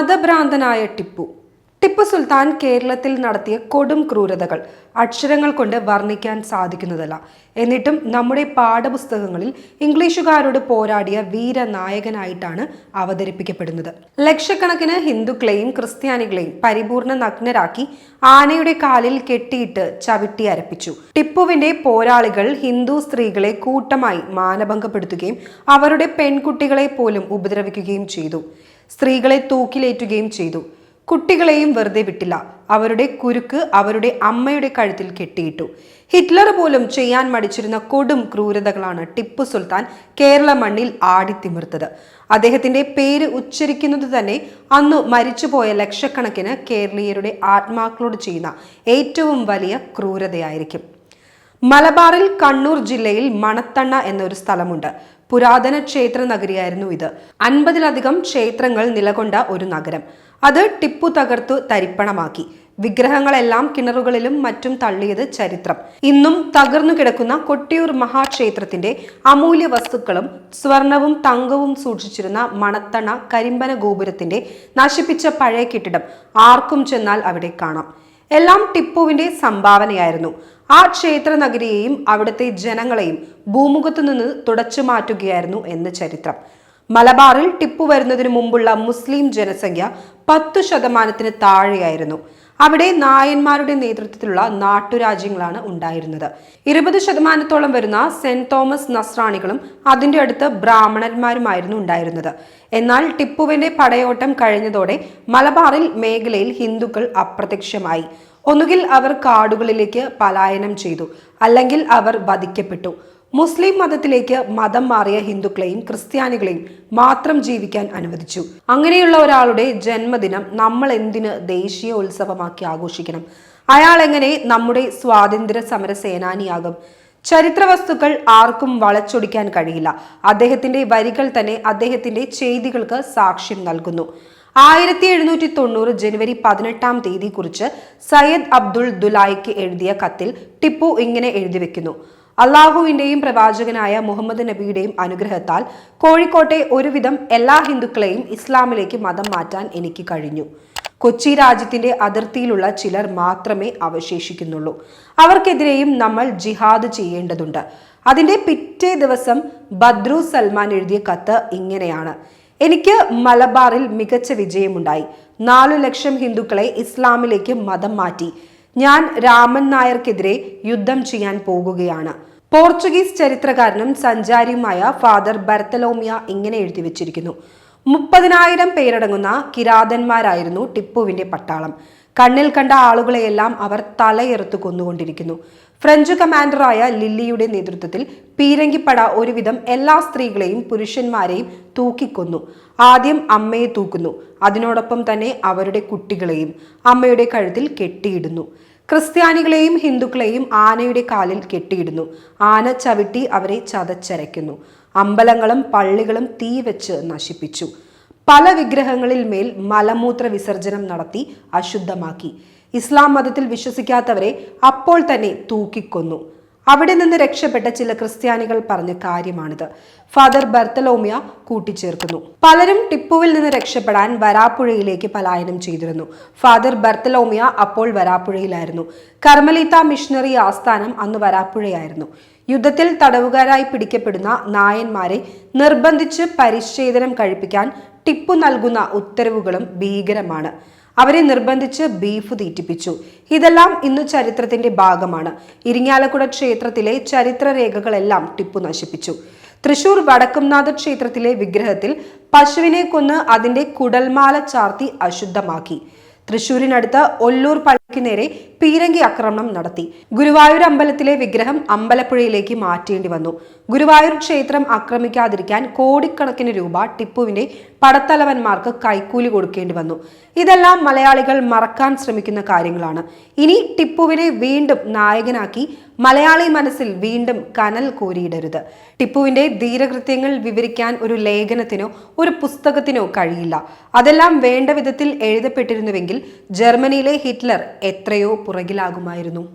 മതഭ്രാന്തനായ ടിപ്പു. ടിപ്പു സുൽത്താൻ കേരളത്തിൽ നടത്തിയ കൊടും ക്രൂരതകൾ അക്ഷരങ്ങൾ കൊണ്ട് വർണിക്കാൻ സാധിക്കുന്നതല്ല. എന്നിട്ടും നമ്മുടെ പാഠപുസ്തകങ്ങളിൽ ഇംഗ്ലീഷുകാരോട് പോരാടിയ വീരനായകനായിട്ടാണ് അവതരിപ്പിക്കപ്പെടുന്നത്. ലക്ഷക്കണക്കിന് ഹിന്ദുക്കളെയും ക്രിസ്ത്യാനികളെയും പരിപൂർണ നഗ്നരാക്കി ആനയുടെ കാലിൽ കെട്ടിയിട്ട് ചവിട്ടി അരപ്പിച്ചു. ടിപ്പുവിന്റെ പോരാളികൾ ഹിന്ദു സ്ത്രീകളെ കൂട്ടമായി മാനഭംഗപ്പെടുത്തുകയും അവരുടെ പെൺകുട്ടികളെ പോലും ഉപദ്രവിക്കുകയും ചെയ്തു. സ്ത്രീകളെ തൂക്കിലേറ്റുകയും ചെയ്തു. കുട്ടികളെയും വെറുതെ വിട്ടില്ല. അവരുടെ കുരുക്ക് അവരുടെ അമ്മയുടെ കഴുത്തിൽ കെട്ടിയിട്ടു. ഹിറ്റ്ലർ പോലും ചെയ്യാൻ മടിച്ചിരുന്ന കൊടും ക്രൂരതകളാണ് ടിപ്പു സുൽത്താൻ കേരള മണ്ണിൽ ആടിത്തിമിർത്തത്. അദ്ദേഹത്തിന്റെ പേര് ഉച്ചരിക്കുന്നത് തന്നെ അന്നു മരിച്ചുപോയ ലക്ഷക്കണക്കിന് കേരളീയരുടെ ആത്മാക്കളോട് ചെയ്യുന്ന ഏറ്റവും വലിയ ക്രൂരതയായിരിക്കും. മലബാറിൽ കണ്ണൂർ ജില്ലയിൽ മണത്തണ്ണ എന്നൊരു സ്ഥലമുണ്ട്. പുരാതന ക്ഷേത്ര നഗരിയായിരുന്നു ഇത്. അൻപതിലധികം ക്ഷേത്രങ്ങൾ നിലകൊണ്ട ഒരു നഗരം. അത് ടിപ്പു തകർത്തു തരിപ്പണമാക്കി. വിഗ്രഹങ്ങളെല്ലാം കിണറുകളിലും മറ്റും തള്ളിയത് ചരിത്രം. ഇന്നും തകർന്നു കിടക്കുന്ന കൊട്ടിയൂർ മഹാക്ഷേത്രത്തിന്റെ അമൂല്യ വസ്തുക്കളും സ്വർണവും തങ്കവും സൂക്ഷിച്ചിരുന്ന മണത്തണ കരിമ്പന ഗോപുരത്തിന്റെ നശിപ്പിച്ച പഴയ കെട്ടിടം ആർക്കും ചെന്നാൽ അവിടെ കാണാം. എല്ലാം ടിപ്പുവിന്റെ സംഭാവനയായിരുന്നു. ആ ക്ഷേത്ര നഗരിയെയും അവിടുത്തെ ജനങ്ങളെയും ഭൂമുഖത്തു നിന്ന് തുടച്ചു മാറ്റുകയായിരുന്നു എന്ന് ചരിത്രം. മലബാറിൽ ടിപ്പു വരുന്നതിനു മുമ്പുള്ള മുസ്ലിം ജനസംഖ്യ പത്തു ശതമാനത്തിന് താഴെയായിരുന്നു. അവിടെ നായന്മാരുടെ നേതൃത്വത്തിലുള്ള നാട്ടുരാജ്യങ്ങളാണ് ഉണ്ടായിരുന്നത്. ഇരുപത് ശതമാനത്തോളം വരുന്ന സെന്റ് തോമസ് നസ്രാണികളും അതിന്റെ അടുത്ത് ബ്രാഹ്മണന്മാരുമായിരുന്നു ഉണ്ടായിരുന്നത്. എന്നാൽ ടിപ്പുവിന്റെ പടയോട്ടം കഴിഞ്ഞതോടെ മലബാറിൽ മേഖലയിൽ ഹിന്ദുക്കൾ അപ്രത്യക്ഷമായി. ഒന്നുകിൽ അവർ കാടുകളിലേക്ക് പലായനം ചെയ്തു അല്ലെങ്കിൽ അവർ വധിക്കപ്പെട്ടു. മുസ്ലിം മതത്തിലേക്ക് മതം മാറിയ ഹിന്ദുക്കളെയും ക്രിസ്ത്യാനികളെയും മാത്രം ജീവിക്കാൻ അനുവദിച്ചു. അങ്ങനെയുള്ള ഒരാളുടെ ജന്മദിനം നമ്മൾ എന്തിന് ദേശീയ ഉത്സവമാക്കി ആഘോഷിക്കണം? അയാൾ എങ്ങനെ നമ്മുടെ സ്വാതന്ത്ര്യ സമര സേനാനിയാകും? ചരിത്ര വസ്തുക്കൾ ആർക്കും വളച്ചൊടിക്കാൻ കഴിയില്ല. അദ്ദേഹത്തിന്റെ വരികൾ തന്നെ അദ്ദേഹത്തിന്റെ ചെയ്തികൾക്ക് സാക്ഷ്യം നൽകുന്നു. ആയിരത്തി എഴുന്നൂറ്റി തൊണ്ണൂറ് ജനുവരി പതിനെട്ടാം തീയതി കുറിച്ച് സയ്യദ് അബ്ദുൾ ദുലായിക്ക് എഴുതിയ കത്തിൽ ടിപ്പു ഇങ്ങനെ എഴുതി വെക്കുന്നു. അള്ളാഹുവിന്റെയും പ്രവാചകനായ മുഹമ്മദ് നബിയുടെയും അനുഗ്രഹത്താൽ കോഴിക്കോട്ടെ ഒരുവിധം എല്ലാ ഹിന്ദുക്കളെയും ഇസ്ലാമിലേക്ക് മതം മാറ്റാൻ എനിക്ക് കഴിഞ്ഞു. കൊച്ചി രാജ്യത്തിന്റെ അതിർത്തിയിലുള്ള ചിലർ മാത്രമേ അവശേഷിക്കുന്നുള്ളൂ. അവർക്കെതിരെയും നമ്മൾ ജിഹാദ് ചെയ്യേണ്ടതുണ്ട്. അതിന്റെ പിറ്റേ ദിവസം ബദ്രു സൽമാൻ എഴുതിയ കത്ത് ഇങ്ങനെയാണ്. എനിക്ക് മലബാറിൽ മികച്ച വിജയമുണ്ടായി. നാലു ലക്ഷം ഹിന്ദുക്കളെ ഇസ്ലാമിലേക്ക് മതം മാറ്റി. ഞാൻ രാമൻ നായർക്കെതിരെ യുദ്ധം ചെയ്യാൻ പോകുകയാണ്. പോർച്ചുഗീസ് ചരിത്രകാരനും സഞ്ചാരിയുമായ ഫാദർ ബർത്തലോമിയ ഇങ്ങനെ എഴുതി വെച്ചിരിക്കുന്നു. മുപ്പതിനായിരം പേരടങ്ങുന്ന കിരാതന്മാരായിരുന്നു ടിപ്പുവിന്റെ പട്ടാളം. കണ്ണിൽ കണ്ട ആളുകളെയെല്ലാം അവർ തലയെറുത്ത് കൊന്നുകൊണ്ടിരിക്കുന്നു. ഫ്രഞ്ച് കമാൻഡറായ ലില്ലിയുടെ നേതൃത്വത്തിൽ പീരങ്കിപ്പട ഒരുവിധം എല്ലാ സ്ത്രീകളെയും പുരുഷന്മാരെയും തൂക്കിക്കൊന്നു. ആദ്യം അമ്മയെ തൂക്കുന്നു. അതിനോടൊപ്പം തന്നെ അവരുടെ കുട്ടികളെയും അമ്മയുടെ കഴുത്തിൽ കെട്ടിയിടുന്നു. ക്രിസ്ത്യാനികളെയും ഹിന്ദുക്കളെയും ആനയുടെ കാലിൽ കെട്ടിയിടുന്നു. ആന ചവിട്ടി അവരെ ചതച്ചരയ്ക്കുന്നു. അമ്പലങ്ങളും പള്ളികളും തീ വെച്ച് നശിപ്പിച്ചു. പല വിഗ്രഹങ്ങളിൽ മേൽ മലമൂത്ര വിസർജനം നടത്തി അശുദ്ധമാക്കി. ഇസ്ലാം മതത്തിൽ വിശ്വസിക്കാത്തവരെ അപ്പോൾ തന്നെ തൂക്കിക്കൊന്നു. അവിടെ നിന്ന് രക്ഷപ്പെട്ട ചില ക്രിസ്ത്യാനികൾ പറഞ്ഞ കാര്യമാണിത്. ഫാദർ ബർത്തലോമിയ കൂട്ടിച്ചേർക്കുന്നു. പലരും ടിപ്പുവിൽ നിന്ന് രക്ഷപ്പെടാൻ വരാപ്പുഴയിലേക്ക് പലായനം ചെയ്തിരുന്നു. ഫാദർ ബർത്തലോമിയ അപ്പോൾ വരാപ്പുഴയിലായിരുന്നു. കർമലീത്ത മിഷണറി ആസ്ഥാനം അന്ന് വരാപ്പുഴയായിരുന്നു. യുദ്ധത്തിൽ തടവുകാരായി പിടിക്കപ്പെടുന്ന നായന്മാരെ നിർബന്ധിച്ച് പരിച്ഛേദനം കഴിപ്പിക്കാൻ ടിപ്പു നൽകുന്ന ഉത്തരവുകളും ഭീകരമാണ്. അവരെ നിർബന്ധിച്ച് ബീഫ് തീറ്റിപ്പിച്ചു. ഇതെല്ലാം ഇന്ന് ചരിത്രത്തിന്റെ ഭാഗമാണ്. ഇരിങ്ങാലക്കുട ക്ഷേത്രത്തിലെ ചരിത്രരേഖകളെല്ലാം ടിപ്പു നശിപ്പിച്ചു. തൃശൂർ വടക്കുംനാഥ ക്ഷേത്രത്തിലെ വിഗ്രഹത്തിൽ പശുവിനെ കൊന്ന് അതിന്റെ കുടൽമാല ചാർത്തി അശുദ്ധമാക്കി. തൃശൂരിനടുത്ത് ഒല്ലൂർ നേരെ പീരങ്കി ആക്രമണം നടത്തി. ഗുരുവായൂർ അമ്പലത്തിലെ വിഗ്രഹം അമ്പലപ്പുഴയിലേക്ക് മാറ്റേണ്ടി വന്നു. ഗുരുവായൂർ ക്ഷേത്രം ആക്രമിക്കാതിരിക്കാൻ കോടിക്കണക്കിന് രൂപ ടിപ്പുവിന്റെ പടത്തലവന്മാർക്ക് കൈക്കൂലി കൊടുക്കേണ്ടി വന്നു. ഇതെല്ലാം മലയാളികൾ മറക്കാൻ ശ്രമിക്കുന്ന കാര്യങ്ങളാണ്. ഇനി ടിപ്പുവിനെ വീണ്ടും നായകനാക്കി മലയാളി മനസ്സിൽ വീണ്ടും കനൽ കോരിയിടരുത്. ടിപ്പുവിന്റെ ധീരകൃത്യങ്ങൾ വിവരിക്കാൻ ഒരു ലേഖനത്തിനോ ഒരു പുസ്തകത്തിനോ കഴിയില്ല. അതെല്ലാം വേണ്ട വിധത്തിൽ എഴുതപ്പെട്ടിരുന്നുവെങ്കിൽ ജർമ്മനിയിലെ ഹിറ്റ്ലർ എത്രയോ പുറകിലാകുമായിരുന്നു.